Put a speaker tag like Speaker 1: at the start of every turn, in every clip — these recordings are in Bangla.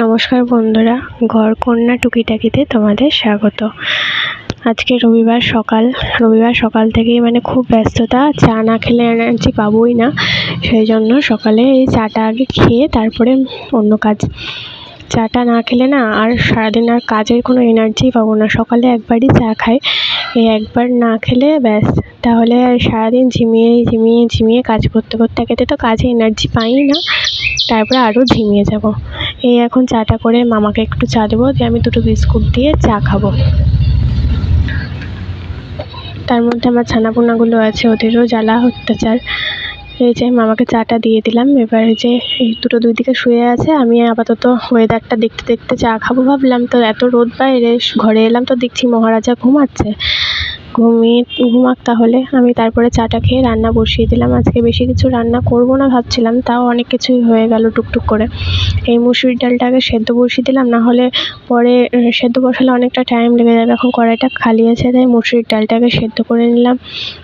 Speaker 1: নমস্কার বন্ধুরা, ঘরকন্যা টুকিটাকিতে তোমাদের স্বাগত। আজকে রবিবার সকাল রবিবার সকাল থেকেই মানে খুব ব্যস্ততা, চা না খেলে এনার্জি পাবোই না, সেই জন্য সকালে এই চাটা আগে খেয়ে তারপরে অন্য কাজ। চাটা না খেলে না আর সারাদিন আর কাজের কোনো এনার্জি পাবো না। সকালে একবারই চা খাই, এই একবার না খেলে ব্যাস। তাহলে সারাদিন ঝিমিয়ে ঝিমিয়ে ঝিমিয়ে কাজ করতে করতে একেতে তো কাজে এনার্জি পাই না, তারপরে আরও ঝিমিয়ে যাব। এই এখন চাটা করে মামাকে একটু চা দেবো, দিয়ে আমি দুটো বিস্কুট দিয়ে চা খাব। তার মধ্যে আমার ছানাপোনাগুলো আছে, ওদেরও জ্বালা, অত্যাচার। এই যে মামাকে চাটা দিয়ে দিলাম, এবার যে এই দুটো দুই দিকে শুয়ে আছে, আমি আপাতত ওয়েদারটা দেখতে দেখতে চা খাব ভাবলাম। তো এত রোদ বাইরে, ঘরে এলাম তো দেখছি মহারাজা ঘুমাচ্ছে। ঘুমিয়ে ঘুমাক তাহলে। আমি তারপরে চাটা খেয়ে রান্না বসিয়ে দিলাম। আজকে বেশি কিছু রান্না করব না ভাবছিলাম, তাও অনেক কিছুই হয়ে গেল টুকটুক করে। এই মুসুরির ডালটা আগে সেদ্ধ বসিয়ে দিলাম, না হলে পরে সেদ্ধ বসালে অনেকটা টাইম লেগে যাবে। এখন কড়াইটা খালি আছে, তাই মুসুরির ডালটাকে সেদ্ধ করে নিলাম।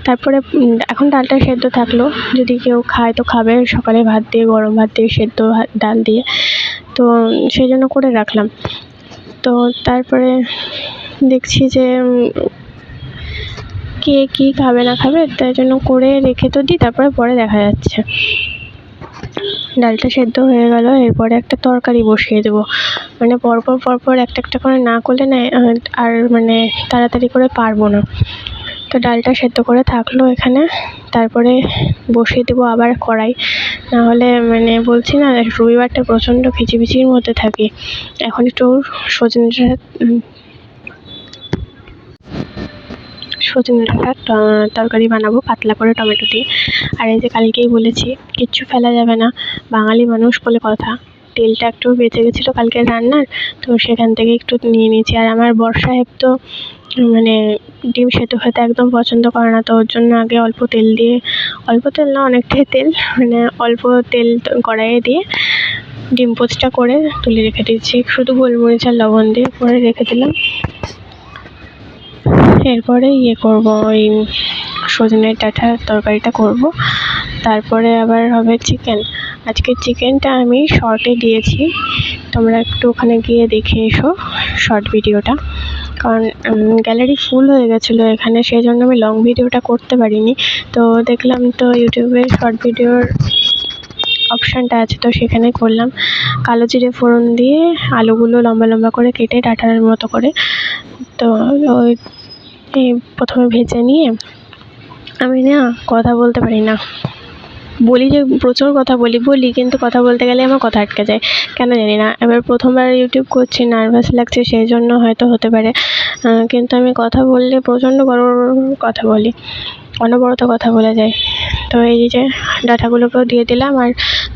Speaker 1: তারপরে এখন ডালটা সেদ্ধ থাকল। যদি কেউ খায় তো খাবে। সকালে ভাত দিয়ে, গরম ভাত দিয়ে, সেদ্ধ ডাল দিয়ে। তো, সেই জন্য করে রাখলাম। তো, তারপরে দেখছি যে কে কী খাবে না খাবে, তাই জন্য করে রেখে তো দিই, তারপরে পরে দেখা যাচ্ছে। ডালটা সেদ্ধ হয়ে গেল, এরপরে একটা তরকারি বসিয়ে দেবো। মানে পরপর পরপর একটা একটা করে না করলে না আর মানে তাড়াতাড়ি করে পারব না। তো ডালটা সেদ্ধ করে থাকল এখানে, তারপরে বসিয়ে দেবো আবার কড়াই। নাহলে মানে বলছি না, রবিবারটা প্রচণ্ড খিচিবিচির মধ্যে থাকি। এখন একটু সজনে সজনে ডাঁটার তরকারি বানাবো, পাতলা করে টমেটো দিয়ে। আর এই যে কালকেই বলেছি, কিচ্ছু ফেলা যাবে না। বাঙালি মানুষ বলে কথা। তেলটা একটু বেঁচে গেছিল কালকের রান্নার, তো সেখান থেকে একটু নিয়ে নিয়েছি। আর আমার বর তো মানে ডিম সেদ্ধ খেতে একদম পছন্দ করে না, তো ওর জন্য আগে অল্প তেল দিয়ে, অল্প তেল না অনেকটাই তেল মানে অল্প তেল কড়াইয়ে দিয়ে ডিম পোচটা করে তুলে রেখে দিয়েছি। শুধু গোলমরিচ আর লবণ দিয়ে করে রেখে দিলাম। এরপরে ইয়ে করব, ওই সজনের ডাঁটার তরকারিটা করব। তারপরে আবার হবে চিকেন আজকে চিকেনটা আমি শর্টে দিয়েছি। তোমরা একটু ওখানে গিয়ে দেখে এসো শর্ট ভিডিওটা কারণ গ্যালারি ফুল হয়ে গেছিল এখানে সেই জন্য আমি লং ভিডিওটা করতে পারিনি। তো দেখলাম তো ইউটিউবে শর্ট ভিডিওর অপশানটা আছে, তো সেখানে করলাম। কালো জিরে ফোড়ন দিয়ে আলুগুলো লম্বা লম্বা করে কেটে ডাঁটার মতো করে। তো ওই এই প্রথমে ভেজে নিয়ে আমি না কথা বলতে পারি না। বলি যে প্রচুর কথা বলি বলি কিন্তু কথা বলতে গেলে আমার কথা আটকে যায়। কেন জানি না, এবার প্রথমবার ইউটিউব করছি নার্ভাস লাগছে সেই জন্য হয়তো হতে পারে। কিন্তু আমি কথা বললে প্রচণ্ড বড় কথা বলি, অনবরত কথা বলে যায়। তো এই যে ডাঁটাগুলোকেও দিয়ে দিলাম আর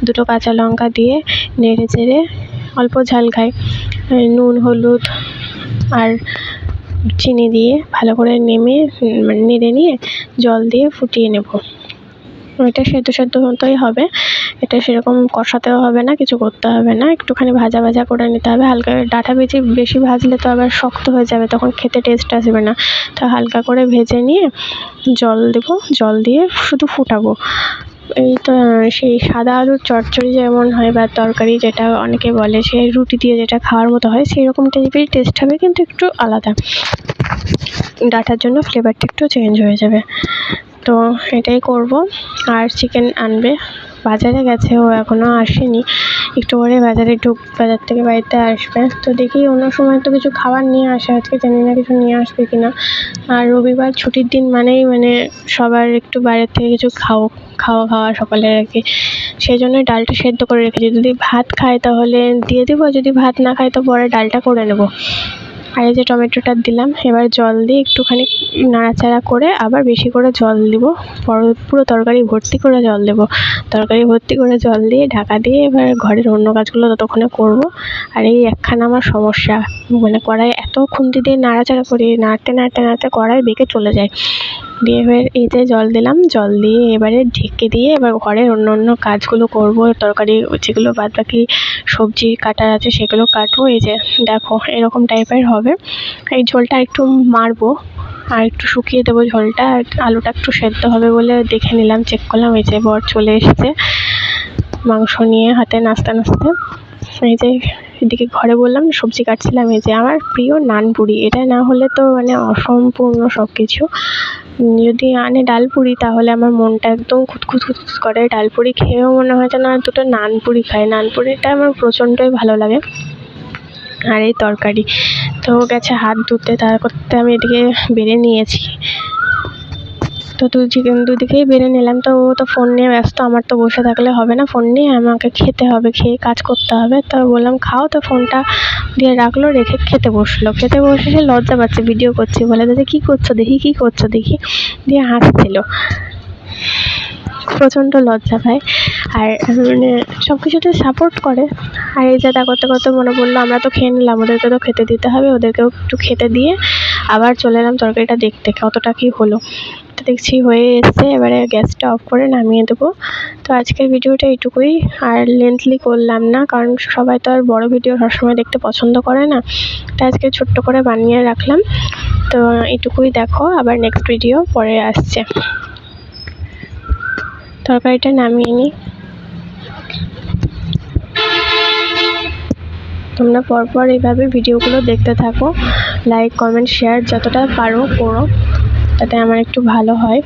Speaker 1: দুটো কাঁচা লঙ্কা দিয়ে নেড়ে চেড়ে অল্প ঝাল খাই। নুন, হলুদ আর চিনি দিয়ে ভালো করে নেমে মানে নেড়ে নিয়ে জল দিয়ে ফুটিয়ে নেব। এটা সেদ্ধ সেদ্ধ মতোই হবে। এটা সেরকম কষাতেও হবে না, কিছু করতে হবে না। একটুখানি ভাজা ভাজা করে নিতে হবে। হালকা ডাঁটা বেশি বেশি ভাজলে তো আবার শক্ত হয়ে যাবে, তখন খেতে টেস্ট আসবে না। তো হালকা করে ভেজে নিয়ে জল দেবো। জল দিয়ে শুধু ফুটাবো। এই তো সেই সাদা আলুর চচ্চড়ি যেমন হয় বা তরকারি যেটা অনেকে বলে সে রুটি দিয়ে যেটা খাওয়ার মতো হয় সেই রকম টাইপেরই টেস্ট হবে, কিন্তু একটু আলাদা। ডাটার জন্য ফ্লেভারটা একটু চেঞ্জ হয়ে যাবে। তো এটাই করব। আর চিকেন আনবে। বাজারে গেছে, ও এখনও আসেনি। একটু পরে বাজারে ঢুক, বাজার থেকে বাড়িতে আসবে। তো দেখি অন্য সময় তো কিছু খাবার নিয়ে আসে, আজকে জানি না কিছু নিয়ে আসবে কি না আর রবিবার ছুটির দিন মানেই মানে সবার একটু বাইরের থেকে কিছু খাও খাওয়া খাওয়া সকলের আর কি। সেই জন্যই ডালটা সেদ্ধ করে রেখেছি। যদি ভাত খায় তাহলে দিয়ে দেবো, যদি ভাত না খায় তো পরে ডালটা করে নেব। আর এই যে টমেটোটা দিলাম, এবার জল দিয়ে একটুখানি নাড়াচাড়া করে আবার বেশি করে জল দিব। পুরো তরকারি ভর্তি করে জল দেব। তরকারি ভর্তি করে জল দিয়ে ঢাকা দিয়ে এবার ঘরের অন্য কাজগুলো ততক্ষণে করব। আর এই একখানা আমার সমস্যা মানে কড়াই এত খুন্তি দিয়ে নাড়াচাড়া করি, নাড়তে নাড়তে নাড়তে কড়াই বেঁকে চলে যায়। দিয়ে এবার যে জল দিলাম। জল দিয়ে এবারে ঢেকে দিয়ে এবার ঘরের অন্য অন্য কাজগুলো করব। তরকারি যেগুলো বাদ বাকি সবজি কাটার আছে সেগুলো কাটবো। এই যে দেখো, এরকম টাইপের হবে। এই ঝোলটা একটু মারবো আর একটু শুকিয়ে দেবো ঝোলটা। আর আলুটা একটু সেদ্ধ হবে বলে দেখে নিলাম চেক করলাম। এই যে বর চলে এসেছে মাংস নিয়ে হাতে নাচতে নাচতে এই যে এদিকে ঘরে বললাম সবজি কাটছিলাম, এই যে আমার প্রিয় নানপুরি। এটা না হলে তো মানে অসম্পূর্ণ সব কিছু যদি আনে ডাল ডালপুরি, তাহলে আমার মনটা একদম খুঁতখুত খুঁতখুত করে। ডাল ডালপুরি খেয়েও মনে হয় যেন দুটো নানপুরি খাই নানপুরিটা আমার প্রচণ্ডই ভালো লাগে। আর এই তরকারি। তো গেছে হাত ধুতে তার করতে আমি এদিকে বেড়ে নিয়েছি। তো চিকেন দুদিকেই বেড়ে নিলাম। তো ও তো ফোন নিয়ে ব্যস্ত, আমার তো বসে থাকলে হবে না ফোন নিয়ে, আমাকে খেতে হবে, খেয়ে কাজ করতে হবে। তো বললাম, খাও। তো ফোনটা দিয়ে রাখল, রেখে খেতে বসল। খেতে বসে সে লজ্জা পাচ্ছে ভিডিও করছি। বলে, দাদা, কী করছ দেখি, কী করছ দেখি? দিয়ে হাসছিল। প্রচণ্ড লজ্জা পায়। আর মানে সব কিছুতে সাপোর্ট করে। আর এই যা করতে করতে মনে পড়ল, আমরা তো খেয়ে নিলাম, ওদেরকে তো খেতে দিতে হবে, ওদেরকেও একটু খেতে দিয়ে আবার চলে এলাম তরকারিটা দেখতে, কতটা কী হলো। দেখছি হয়ে এসছে, এবারে গ্যাসটা অফ করে নামিয়ে দেবো। তো আজকের ভিডিওটা এইটুকুই। আর লেন্থলি করলাম না, কারণ সবাই তো আর বড় ভিডিও সবসময় দেখতে পছন্দ করে না। তাই আজকে ছোট্ট করে বানিয়ে রাখলাম। তো এইটুকুই দেখো, আবার নেক্সট ভিডিও পরে আসছে। তরকারিটা নামিয়ে নিই। তোমরা পরপর এইভাবে ভিডিওগুলো দেখতে থাকো। লাইক কমেন্ট শেয়ার যতটা পারো করো। তাতে আমার একটু ভালো হয়।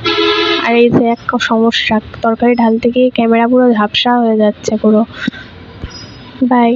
Speaker 1: আর এই যে এক সমস্যা, তরকারি ঢালতে গিয়ে ক্যামেরা পুরো ঝাপসা হয়ে যাচ্ছে পুরো। বাই